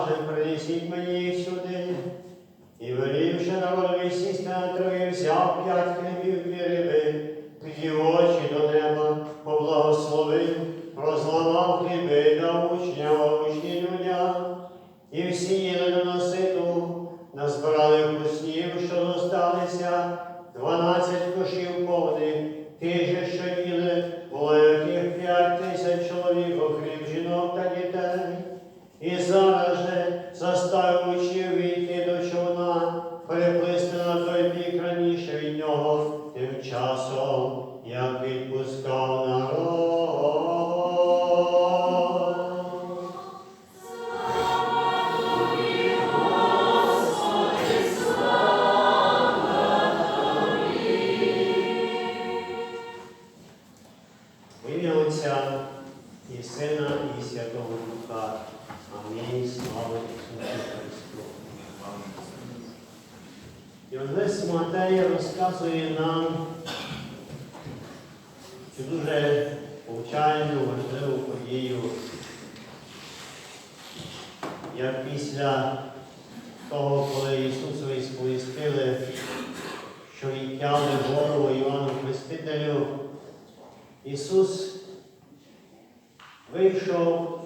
Ісус принесіть мені сюди. І велівши народові сісти на траві, взяв п'ять хлібів і риби, підів очі до неба, поблагословив, розламав хліби, дав учням, а учні людям. І всі їли до наситу, назбирали вкуснів, що зосталися, дванадцять кошів повних, ті же, що їли, було яких п'ять тисяч чоловік, окрім жінок та дітей. І зараз і Сина, і Святого Духа. Амінь. Слава Ісусу Христу. Євангелист Матея розказує нам цю дуже повчальну, важливу подію, як після того, коли Ісусові сповістили, що відтяли голову Івану Хрестителю, Ісус вийшов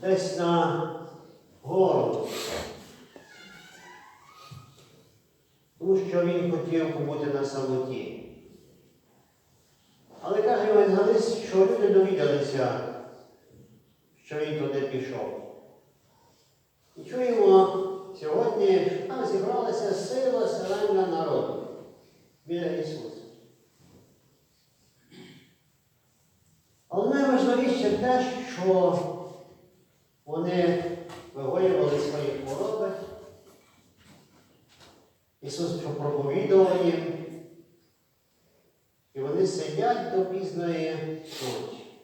десь на гору, тому що він хотів побути на самоті. Але каже евангелист, що люди довідалися, що він туди пішов. І чуємо сьогодні, там зібралася сила селення народу біля Ісуса. Але найважливіше те, що вони вигоювали свої хвороби. Ісус проповідував їм, і вони сидять до пізної ночі,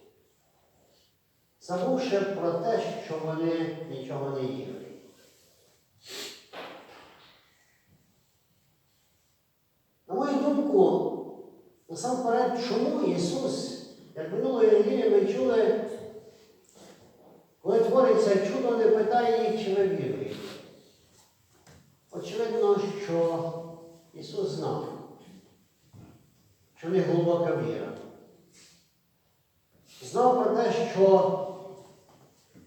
забувши про те, що вони нічого не їли. На мою думку, насамперед, чому Ісус, як минулої неділі ми чули, твориться чудо, не питає їх, чи ви віруєте. Очевидно, що Ісус знав, що в них глибока віра. Знав про те, що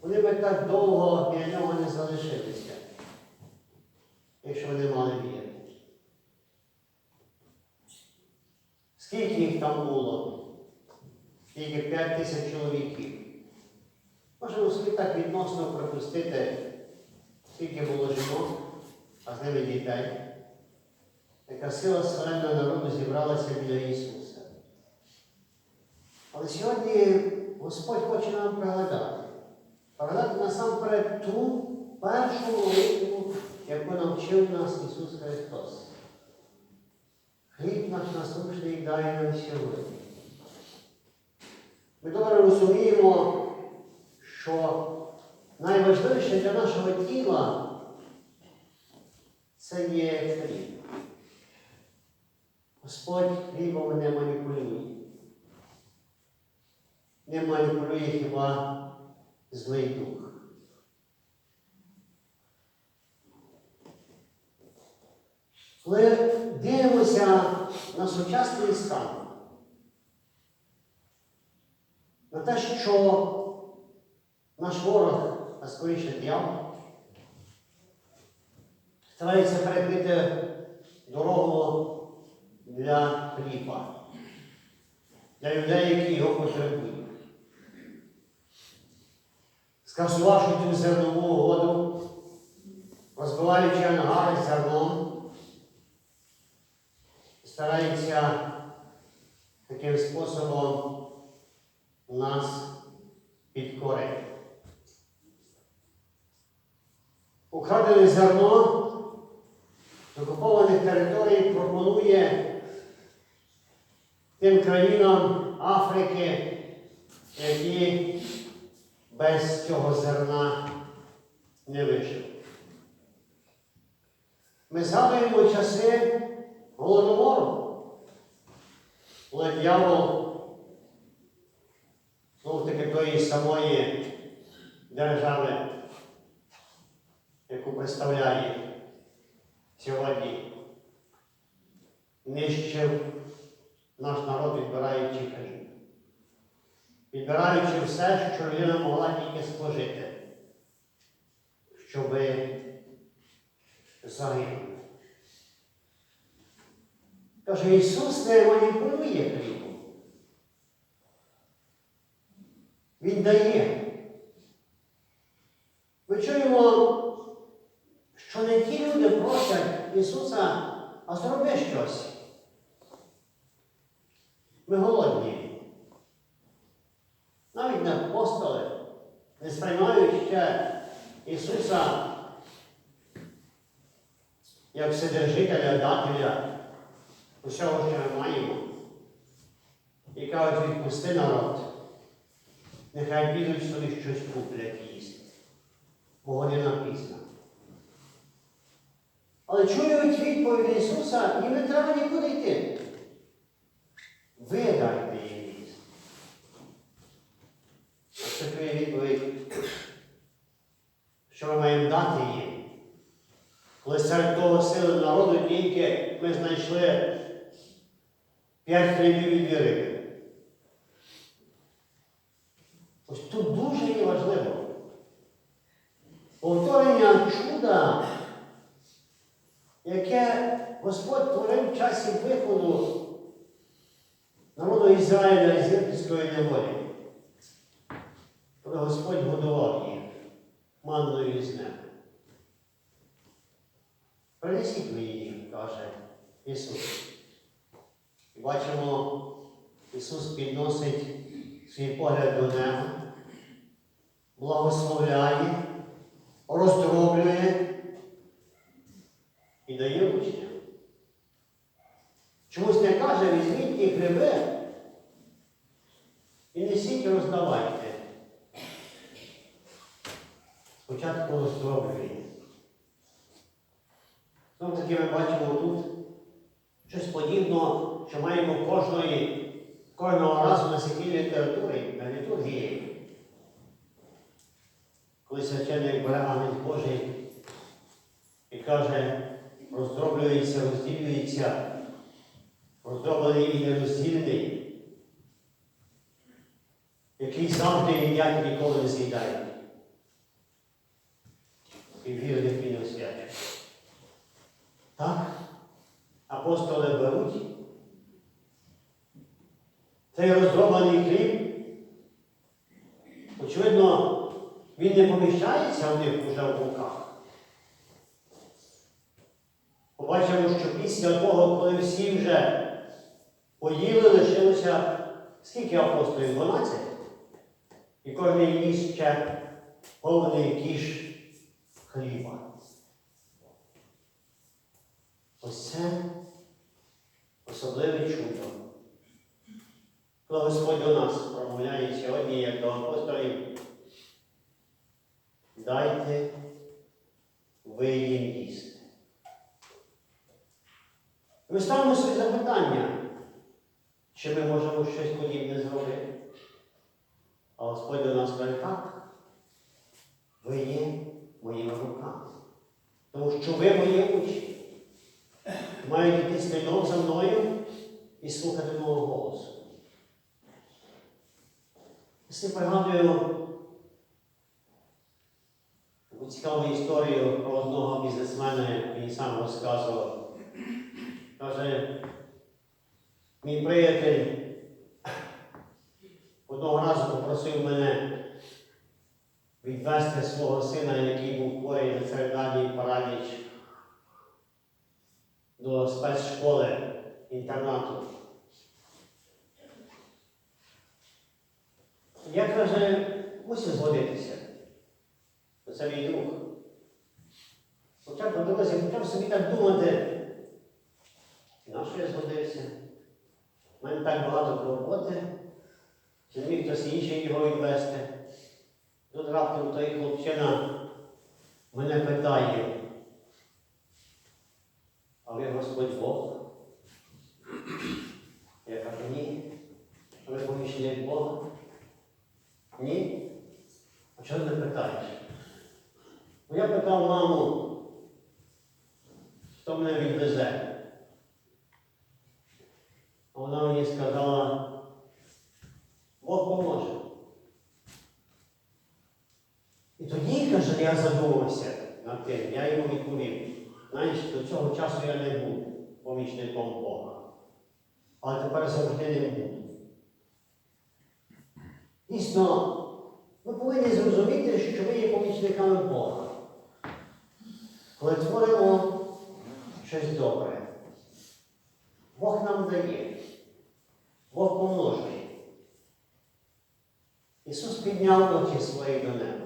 вони би так довго біля нього не залишилися, якщо вони мали віру. Скільки їх там було? Скільки п'ять тисяч чоловіків. Можемо собі так відносно припустити, скільки було жінок, а з ними дітей. Яка сила селенного народу зібралася біля Ісуса. Але сьогодні Господь хоче нам пригадати. Пригадати насамперед ту першу молитву, яку навчив нас Ісус Христос. Хліб наш насущний дай нам сьогодні. Ми добре розуміємо, що найважливіше для нашого тіла це є хліб. Господь хлібом не маніпулює. Не маніпулює хіба злий дух. Коли дивимося на сучасний стан, на те, що наш ворог, а скоріше дьявол, старається перекрити дорогу для хліба, для людей, які його потребують. Скасувавши цю зернову угоду, розбиваючи ангари зерном, старається таким способом нас підкорити. Украдене зерно з окупованих територій пропонує тим країнам Африки, які без цього зерна не вижили. Ми згадуємо часи голодомору, коли дьявол знов таки тої самої держави, яку представляє сьогодні, нищив наш народ, відбираючи хліб. Відбираючи все, що людина могла тільки спожити, щоби загинути. Каже, Ісус не маніпулює хлібом. Він дає. Ми чуємо, що не ті люди просять Ісуса, а зроби щось. Ми голодні. Навіть не апостоли, не сприймають ще Ісуса як вседержителя, дателя усього, що ми маємо. І кажуть, відпусти народ. Нехай підуть собі щось куплять їсти. Бо година пізна. Але чують відповідь Ісуса, їм не треба нікуди йти. Ви дайте їм їсти. Це твоя відповідь, що ми маємо дати їм. Коли серед того сили народу тільки ми знайшли п'ять хлібів і дві риби. Ось тут дуже є важливо. Повторення чуда, Господь творив в часі виходу народу Ізраїля з єгипетської неволі. Коли Господь годував їх манною з неба. Принесіть мені їх, каже Ісус. І бачимо, Ісус підносить свій погляд до неба, благословляє, роздроблює і дає учням. Чомусь не каже, візьміть і хліби і несіть роздавайте. Спочатку роздроблює. Знову таки ми бачимо тут щось подібне, що маємо кожної, кожного разу на святій літературі, на літургії. Коли священник бере Агнець Божий і каже, роздроблюється, розділюється, роздроблений і нероздільний, який завжди їдять і ніколи не з'їдають. І вірних він освячує. Так? Апостоли беруть. Цей роздроблений хліб, очевидно, він не поміщається в них уже в руках. Побачимо, що після того, коли всі вже поїли, лишилося скільки апостолів? 12? І кожен ніс ще повний кіш хліба. Ось це особливе чудо. Коли Господь до нас промовляє сьогодні, як до апостолів, дайте ви їм їсти. Ми ставимо собі запитання, чи ми можемо щось подібне зробити. А Господь до нас каже, так, ви є моїми руками. Тому що ви мої учні. Мають йти слідом за мною і слухати мого голосу. Я пригадую таку цікаву історію про одного бізнесмена, який сам розказував. Каже, мій приятель одного разу попросив мене відвести свого сина, який був хворий на церебральний параліч до спецшколи інтернату. Я каже, мусив згодитися. Це мій друг. Почав по почав собі так думати, на що я згодився? У мене так багато роботи, чи не міг хтось інший його відвести. Тут раптом той хлопчина мене питає, а ви Господь Бог? Я кажу, ні. А ви помічник Бога? Ні? А чого не питаєш? Ну, я питав маму, хто мене відвезе. А вона мені сказала, Бог поможе. І тоді, каже, я задумався над тим, я йому відповів. Знаєш, до цього часу я не був помічником Бога. Але тепер завжди не буду. Дійсно, ми повинні зрозуміти, що ми є помічниками Бога. Коли творимо щось добре, Бог нам дає, Бог помножує. Ісус підняв очі свої до неба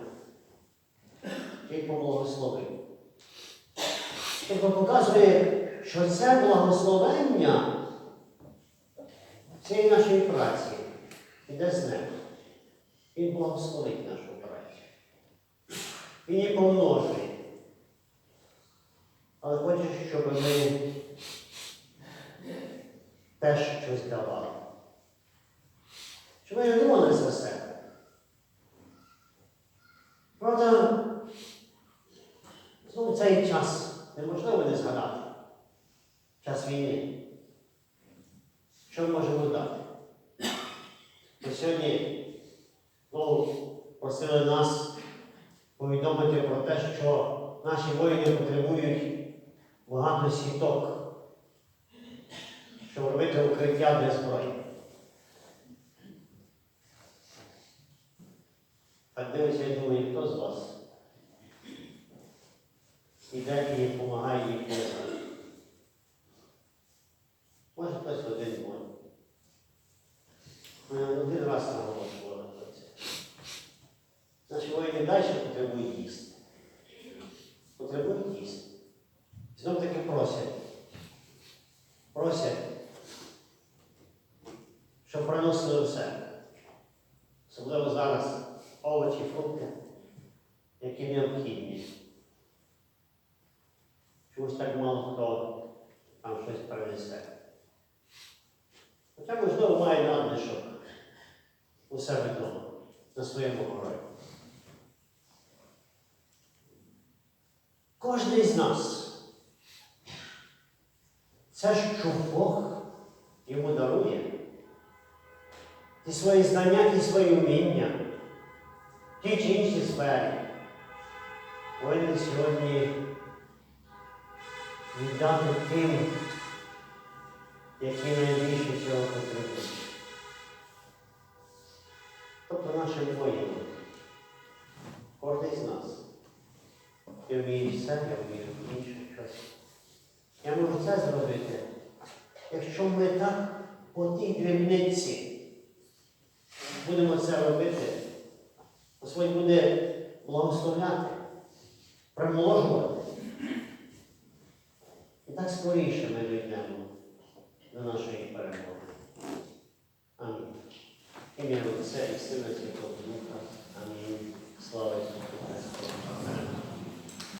і поблагословив. Тобто показує, що це благословення цієї нашої праці іде з неба. Він благословить нашу працю. Він її помножує. Але хоче, щоб ми теж щось давали. Щоб ми не думали за себе. Правда, знову цей час неможливо не згадати. Час війни. Що ми можемо дати? Ми сьогодні знову просили нас повідомити про те, що наші воїни потребують багато сіток, щоб робити укриття для зброї. Так дивиться, я думаю, хто з вас іде і допомагає їм визнати. Може хтось один може. Ми один раз наголошували про це. Наші воїни далі потребують їсти. Потребують їсти. Знов таки просять. Просять, щоб приносили все. Особливо зараз овочі, фрукти, які необхідні. Чомусь так мало хто там щось принесе. Хоча, можливо, має надлишок у себе вдома, на своєму городі. Кожний з нас. Це, що Бог йому дарує, ті свої знання, ті свої вміння, ті чи інші сфері, повинен сьогодні віддати тим, які найбільше цього потребують. Тобто нашим воїнам. Кожен з нас. Я вмію все, я вмію інше щось. Я можу це зробити, якщо ми так по тій дрібниці будемо це робити, Господь буде благословляти, примножувати. І так скоріше ми дійдемо до нашої перемоги. Амінь. Ім'я Отця і Сина Святого Духа. Амінь. Слава Ісусу Христу.